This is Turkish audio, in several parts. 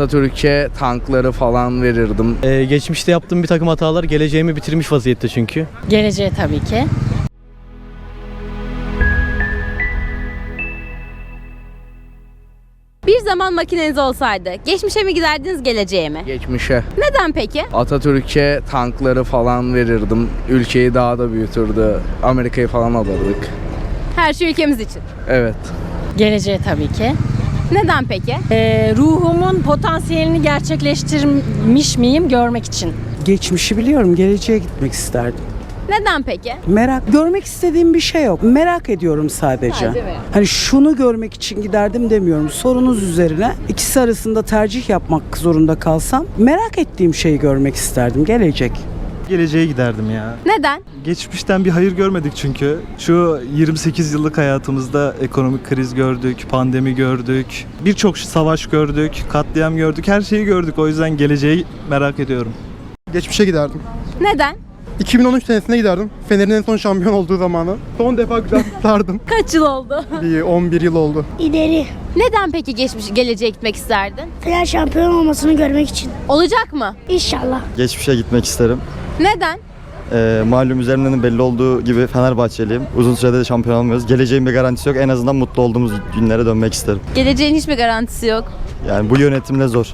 Atatürk'e tankları falan verirdim. Ee, geçmişte yaptığım bir takım hatalar geleceğimi bitirmiş vaziyette çünkü. Geleceğe tabii ki. Bir zaman makineniz olsaydı geçmişe mi giderdiniz geleceğe mi? Geçmişe. Neden peki? Atatürk'e tankları falan verirdim. Ülkeyi daha da büyütürdü. Amerika'yı falan alırdık. Her şey ülkemiz için. Evet. Geleceğe tabii ki. Neden peki? Ee, ruhumun potansiyelini gerçekleştirmiş miyim görmek için. Geçmişi biliyorum, geleceğe gitmek isterdim. Neden peki? Merak, görmek istediğim bir şey yok. Merak ediyorum sadece. Mi? Hani şunu görmek için giderdim demiyorum. Sorunuz üzerine ikisi arasında tercih yapmak zorunda kalsam merak ettiğim şeyi görmek isterdim. Gelecek. Geleceğe giderdim ya. Neden? Geçmişten bir hayır görmedik çünkü. Şu 28 yıllık hayatımızda ekonomik kriz gördük, pandemi gördük, birçok savaş gördük, katliam gördük, her şeyi gördük. O yüzden geleceği merak ediyorum. Geçmişe giderdim. Neden? 2013 senesine giderdim. Fener'in en son şampiyon olduğu zamanı. Son defa güzel tutardım. Kaç yıl oldu? Bir 11 yıl oldu. İleri Neden peki geçmiş geleceğe gitmek isterdin? Fener şampiyon olmasını görmek için. Olacak mı? İnşallah. Geçmişe gitmek isterim. Neden? Ee, malum üzerinden belli olduğu gibi Fenerbahçeliyim. Uzun süredir de şampiyon olmuyoruz. Geleceğin bir garantisi yok. En azından mutlu olduğumuz günlere dönmek isterim. Geleceğin hiçbir garantisi yok. Yani bu yönetimle zor.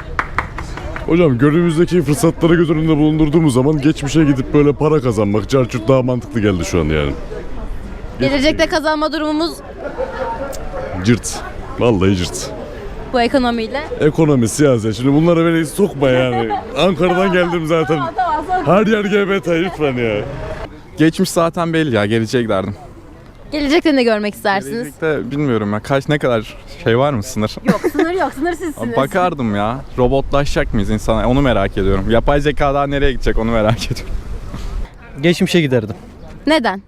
Hocam günümüzdeki fırsatları göz önünde bulundurduğumuz zaman geçmişe gidip böyle para kazanmak, carçurt daha mantıklı geldi şu an yani. Gelecekte kazanma durumumuz Cırt. Vallahi cırt. bu ekonomiyle. Ekonomi, siyaset. Şimdi bunlara beni sokma yani. Ankara'dan geldim zaten. Her yer GBT lütfen ya. Geçmiş zaten belli ya. Geleceğe giderdim. Gelecekte ne görmek istersiniz? Gelecekte bilmiyorum ya. Kaç ne kadar şey var mı sınır? Yok sınır yok sınır sizsiniz. Bakardım ya. Robotlaşacak mıyız insana? Onu merak ediyorum. Yapay zeka daha nereye gidecek onu merak ediyorum. Geçmişe giderdim. Neden?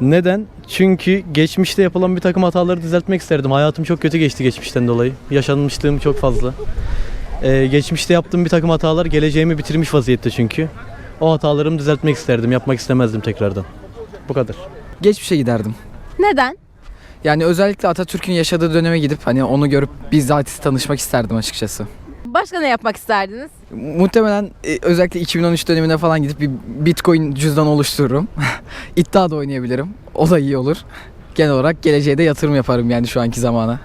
Neden? Çünkü geçmişte yapılan bir takım hataları düzeltmek isterdim. Hayatım çok kötü geçti geçmişten dolayı. Yaşanmışlığım çok fazla. Ee, geçmişte yaptığım bir takım hatalar geleceğimi bitirmiş vaziyette çünkü. O hatalarımı düzeltmek isterdim. Yapmak istemezdim tekrardan. Bu kadar. Geçmişe giderdim. Neden? Yani özellikle Atatürk'ün yaşadığı döneme gidip hani onu görüp bizzat tanışmak isterdim açıkçası. Başka ne yapmak isterdiniz? Muhtemelen e, özellikle 2013 dönemine falan gidip bir Bitcoin cüzdan oluştururum. İddia da oynayabilirim. O da iyi olur. Genel olarak geleceğe de yatırım yaparım yani şu anki zamana.